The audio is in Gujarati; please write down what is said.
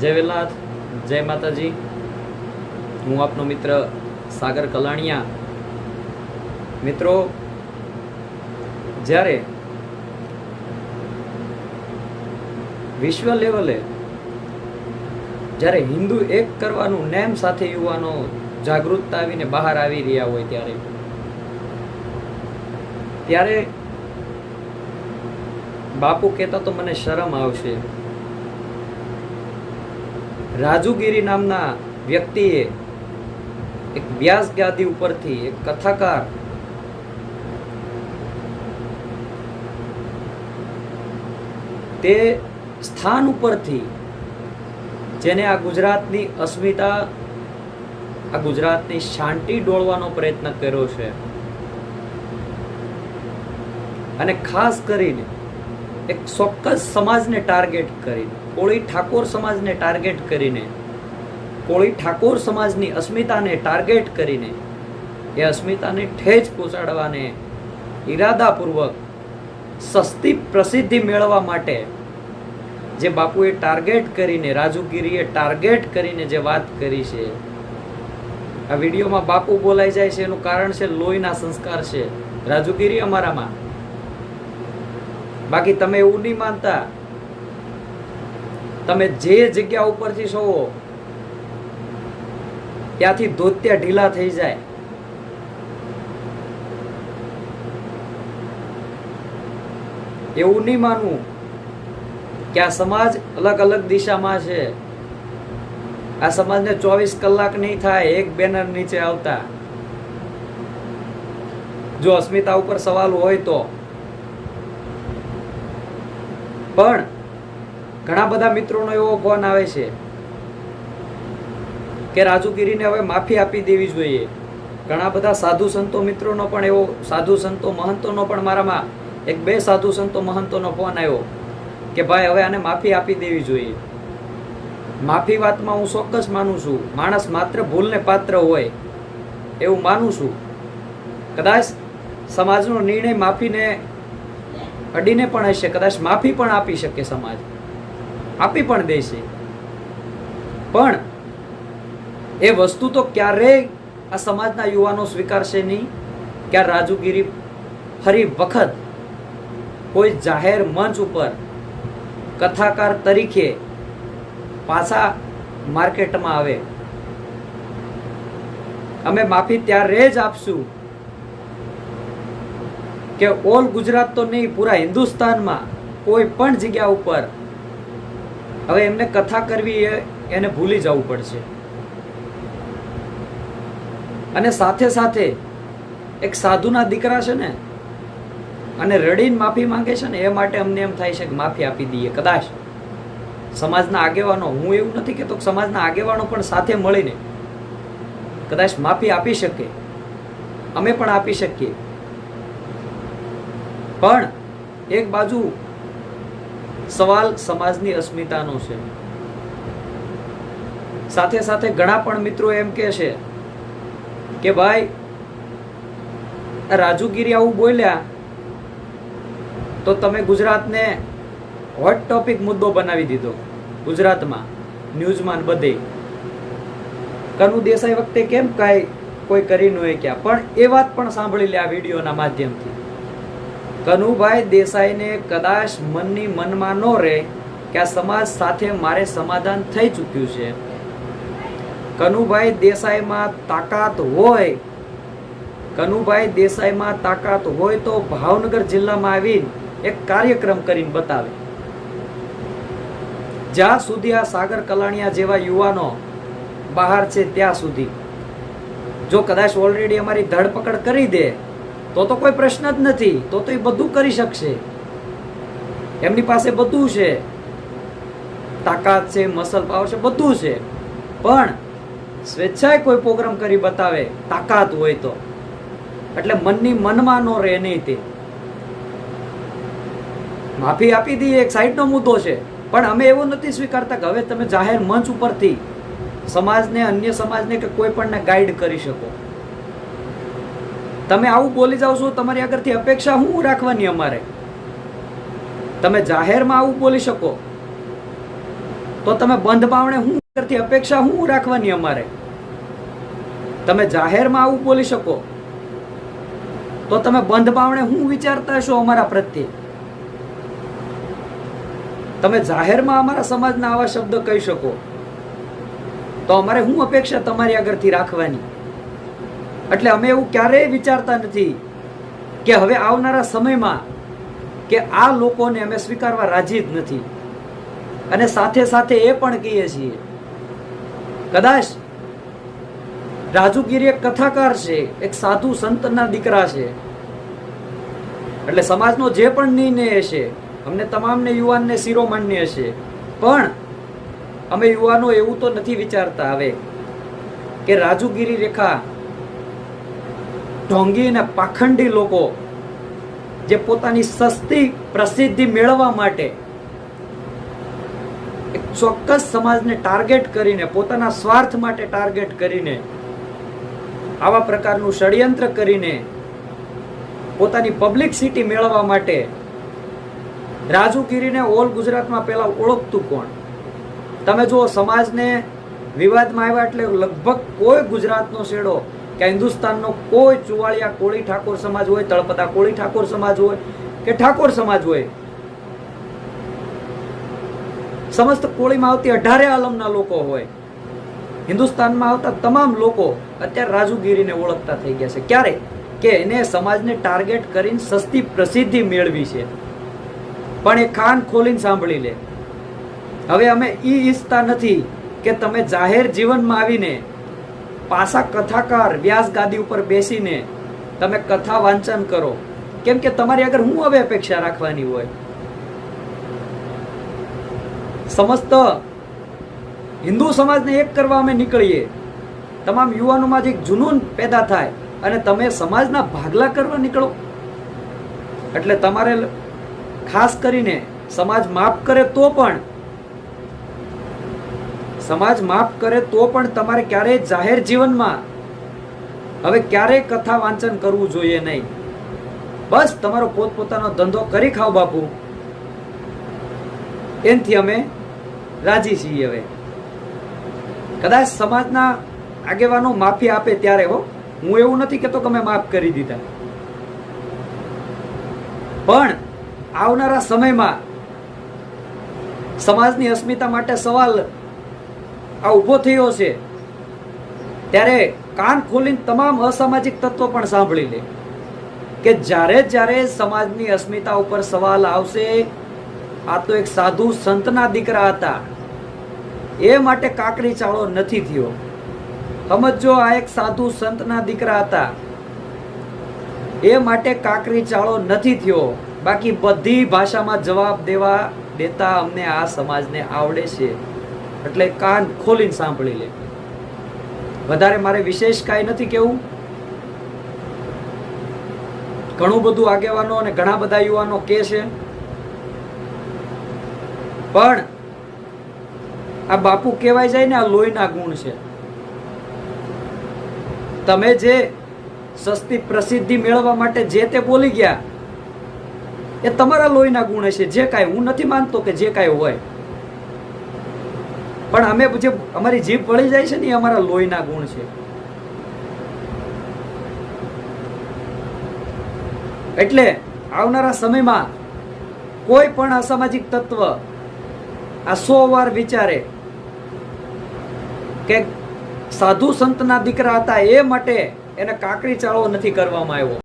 જય વેલાથ જય માતાજી. હું આપનો મિત્ર સાગર કલાણિયા. મિત્રો, જ્યારે વિશ્વ લેવલે જ્યારે હિન્દુ એક કરવાનું નેમ સાથે યુવાનો જાગૃતતા આવીને બહાર આવી રહ્યા હોય ત્યારે ત્યારે બાપુ કહેતા તો મને શરમ આવશે. રાજુગીરી નામના વ્યક્તિએ એક વ્યાસ ગાદી ઉપરથી એક કથાકાર તે સ્થાન ઉપરથી જેને આ ગુજરાતની અસ્મિતા, આ ગુજરાતની શાંતિ ડોળવાનો પ્રયત્ન કર્યો છે. અને ખાસ કરીને એક ચોક્કસ સમાજને ટાર્ગેટ કરીને, કોળી ઠાકોર સમાજને ટાર્ગેટ કરીને, કોળી ઠાકોર સમાજની અસ્મિતાને ટાર્ગેટ કરીને, એ અસ્મિતાને ઠેજ પહોંચાડવાને ઈરાદાપૂર્વક સસ્તી પ્રસિદ્ધિ મેળવવા માટે જે બાપુએ ટાર્ગેટ કરીને, રાજુગીરીએ ટાર્ગેટ કરીને જે વાત કરી છે, આ વિડીયોમાં બાપુ બોલાઈ જાય છે, એનું કારણ છે લોહીના સંસ્કાર છે. રાજુગીરી અમારામાં બાકી તમે એવું નહીં માનતા. તમે જે જગ્યા ઉપરથી સોવો, ત્યાંથી ધોત્યા ઢીલા થઈ જાય. એવું નહીં માનવું કે આ સમાજ અલગ અલગ દિશામાં છે. આ સમાજને ચોવીસ કલાક નહીં થાય, એક બેનર નીચે આવતા. જો અસ્મિતા ઉપર સવાલ હોય તો. પણ ઘણા બધા મિત્રોનો એવો ફોન આવે છે કે રાજુગીરીને હવે માફી આપી દેવી જોઈએ. ઘણા બધા સાધુ સંતો મિત્રોનો પણ એવો, સાધુ સંતો મહંતોનો પણ મારામાં એક બે સાધુ સંતો મહંતોનો ફોન આવ્યો કે ભાઈ હવે આને માફી આપી દેવી જોઈએ. માફી વાતમાં હું ચોક્કસ માનું છું. માણસ માત્ર ભૂલને પાત્ર હોય એવું માનું છું. કદાચ સમાજનો નિર્ણય માફીને અડીને પણ હશે, કદાચ માફી પણ આપી શકે સમાજ. આપી પણ દેશે. પણ એ વસ્તુ તો ક્યારેય આ સમાજના યુવાનો સ્વીકારશે નહીં. કે આ રાજુગીરી ફરી વખત કોઈ જાહેર મંચ ઉપર કથાકાર તરીકે પાછા માર્કેટમાં આવે. અમે માફી ત્યારે જ આપશું કે ઓલ ગુજરાત તો નહીં, પૂરા હિન્દુસ્તાનમાં કોઈ પણ જગ્યા ઉપર હવે એમને કથા કરવી એ એને ભૂલી જવું પડશે. અને સાથે સાથે એક સાધુના દીકરા છે ને, અને રડીને માફી માંગે છે ને, એ માટે અમને એમ થાય છે કે માફી આપી દઈએ, કદાચ સમાજના આગેવાનો, હું એવું નથી કે સમાજના આગેવાનો પણ સાથે મળીને કદાચ માફી આપી શકે. અમે પણ આપી શકીએ. પણ એક બાજુ સવાલ સમાજની અસ્મિતાનો છે. સાથે સાથે ઘણા પણ મિત્રો એમ કહે છે કે ભાઈ, રાજુગીરી આવું બોલ્યા તો તમે ગુજરાતને હોટ ટોપિક મુદ્દો બનાવી દીધો ગુજરાતમાં ન્યૂઝમાં બધે. કનુ દેસાઈ વખતે કેમ કાંઈ કોઈ કરી ન ક્યાં પણ એ વાત પણ સાંભળી લે આ વિડીયોના માધ્યમથી. કનુભાઈ દેસાઈને કદાચ મનની મનમાં ન રહે કે આ સમાજ સાથે મારે સમાધાન થઈ ચૂક્યું છે. કનુભાઈ દેસાઈમાં તાકાત હોય, કનુભાઈ દેસાઈમાં તાકાત હોય તો ભાવનગર જિલ્લામાં આવીને એક કાર્યક્રમ કરીને બતાવે. જ્યાં સુધી આ સાગર કલાણિયા જેવા યુવાનો બહાર છે ત્યાં સુધી. જો કદાચ ઓલરેડી અમારી ધરપકડ કરી દે તો તો કોઈ પ્રશ્ન જ નથી. તો તો એ બધું કરી શકશે. એમની પાસે બધું છે. તાકાત છે મસલ પાવર છે, બધું છે. પણ સ્વેચ્છાએ કોઈ પ્રોગ્રામ કરી બતાવે, તાકાત હોય તો. એટલે મનની મનમાં નો રહે નહીં તે. માફી આપી દઈએ, એક સાઈડનો મુદ્દો છે. પણ અમે એવું નથી સ્વીકારતા કે હવે તમે જાહેર મંચ ઉપરથી સમાજને, અન્ય સમાજને કે કોઈ પણને ગાઈડ કરી શકો. તમે આવું બોલી જાઓ છો, તમારી આગળથી અપેક્ષા શું રાખવાની અમારે? તમે જાહેરમાં આવું બોલી શકો. તો તમે બંધ બાવણે હું આગળથી અપેક્ષા હું રાખવાની અમારે? તમે જાહેરમાં આવું બોલી શકો. તો તમે બંધ બાવણે હું વિચારતા છો અમારા પ્રત્યે? તમે જાહેરમાં અમારા સમાજના આવા શબ્દ કહી શકો. તો અમારે શું અપેક્ષા તમારી આગળથી રાખવાની? એટલે અમે એવું ક્યારેય વિચારતા નથી કે હવે આવનારા સમયમાં કે આ લોકોને અમે સ્વીકારવા રાજી જ નથી. અને સાથે સાથે એ પણ કહીએ છીએ, કદાચ રાજુગીરી એક કથાકાર છે, એક સાધુ સંતના દીકરા છે. એટલે સમાજનો જે પણ નિર્ણય હશે, અમને તમામને યુવાનને શિરોમાન્ય હશે પણ અમે યુવાનો એવું તો નથી વિચારતા હવે કે રાજુગીરી રેખા ઢોંગી અને પાખંડી લોકો જે પોતાની સસ્તી પ્રસિદ્ધિ મેળવવા માટે એક ચોક્કસ સમાજને ટાર્ગેટ કરીને, પોતાના સ્વાર્થ માટે ટાર્ગેટ કરીને, આવા પ્રકારનું ષડયંત્ર કરીને પોતાની પબ્લિકસિટી મેળવવા માટે રાજુગીરીને ઓલ ગુજરાતમાં પહેલા ઓળખતું કોણ? તમે જુઓ, સમાજને વિવાદમાં આવ્યા એટલે લગભગ કોઈ ગુજરાતનો શેડો કે હિન્દુસ્તાનનો કોઈ ચુવાળિયા કોળી ઠાકોર સમાજ હોય, તળપદા કોળી ઠાકોર સમાજ હોય કે ઠાકોર સમાજ હોય, સમસ્ત કોળીમાં આવતી અઢારે આલમના લોકો હોય, હિન્દુસ્તાનમાં આવતા તમામ લોકો અત્યારે રાજુગીરીને ઓળખતા થઈ ગયા છે. ક્યારે? કે એને સમાજને ટાર્ગેટ કરીને સસ્તી પ્રસિદ્ધિ મેળવી છે. પણ એ ખાન ખોલીને સાંભળી લે. હવે અમે ઈ ઈચ્છતા નથી કે તમે જાહેર જીવનમાં આવીને પાસા કથાકાર વ્યાસ ગાદી ઉપર બેસીને તમે કથા વાંચન કરો. કેમ કે તમારી આગળ હું હવે અપેક્ષા રાખવાની હોય? સમસ્ત હિન્દુ સમાજને એક કરવા અમે નીકળીએ. તમામ યુવાનોમાં એક જુનૂન પેદા થાય અને તમે સમાજના ભાગલા કરવા નીકળો. એટલે તમારે ખાસ કરીને સમાજ માફ કરે તો પણ સમાજ માફ કરે તો પણ તમારે ક્યારેય જાહેર જીવનમાં હવે ક્યારેય કથા વાંચન કરવું જોઈએ નહીં. બસ તમારો પોતપોતાનો ધંધો કરી ખાઓ બાપુ. એનથી અમે રાજી છીએ હવે. કદાચ સમાજના આગેવાનો માફી આપે ત્યારે હો. હું એવું નથી કહેતો કે અમે માફ કરી દીધા. પણ આવનારા સમયમાં સમાજની અસ્મિતા માટે સવાલ આ ઊભો થયો છે. ત્યારે કાન ખોલીને તમામ અસામાજિક તત્વો પણ સાંભળી લે કે જ્યારે જ્યારે સમાજની અસ્મિતા ઉપર સવાલ આવશે, આ તો એક સાધુ સંતના દીકરા હતા. એ માટે કાકરી ચાળો નથી થયો. સમજો આ એક સાધુ સંતના દીકરા હતા. એ માટે કાકરી ચાળો નથી થયો. બાકી બધી ભાષામાં જવાબ દેવા દેતા અમને આ સમાજને આવડે છે. એટલે કાન ખોલીને સાંભળી લે. વધારે મારે વિશેષ કાંઈ નથી કેવું. ઘણું બધું આગેવાનો અને ઘણા બધા યુવાનો કે છે. પણ આ બાપુ કહેવાય જાય ને આ લોહીના ગુણ છે. તમે જે સસ્તી પ્રસિદ્ધિ મેળવવા માટે જે તે બોલી ગયા, એ તમારા લોહીના ગુણ હશે. જે કાંઈ હું નથી માનતો કે જે કાંઈ હોય. પણ અમે જે અમારી જીભ વળી જાય છે ને એ અમારા લોહીના ગુણ છે. એટલે આવનારા સમયમાં કોઈ પણ અસામાજિક તત્વ આ સો વાર વિચારે કે સાધુ સંતના દીકરા હતા એ માટે એને કાકરી ચાળો નથી કરવામાં આવ્યો.